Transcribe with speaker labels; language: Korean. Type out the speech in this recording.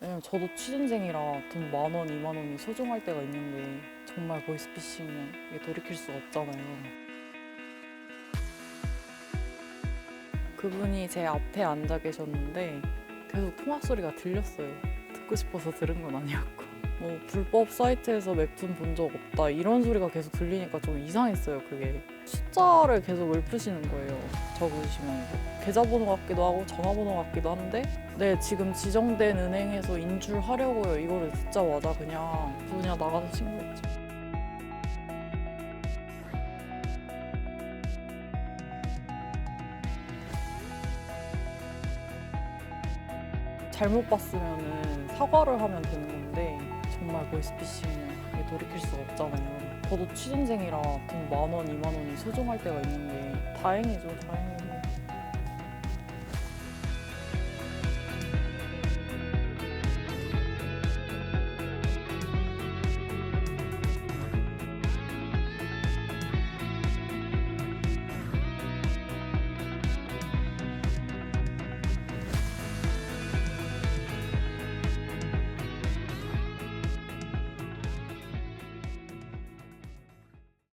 Speaker 1: 왜냐면 저도 취준생이라 돈 만 원, 이만 원이 소중할 때가 있는데 정말 보이스피싱이면 이게 돌이킬 수가 없잖아요. 그분이 제 앞에 앉아 계셨는데 계속 통화 소리가 들렸어요. 듣고 싶어서 들은 건 아니었고. 뭐 불법 사이트에서 웹툰 본 적 없다 이런 소리가 계속 들리니까 좀 이상했어요 그게. 숫자를 계속 읊으시는 거예요 적으시면서 계좌번호 같기도 하고 전화번호 같기도 한데 네 지금 지정된 은행에서 인출하려고요. 이거를 듣자마자 그냥 그냥 나가서 신고했죠. 잘못 봤으면은 사과를 하면 되는 건데 정말 보이스피싱은 이게 돌이킬 수가 없잖아요. 저도 취준생이라 돈 만 원, 이만 원이 소중할 때가 있는데 다행이죠, 다행히.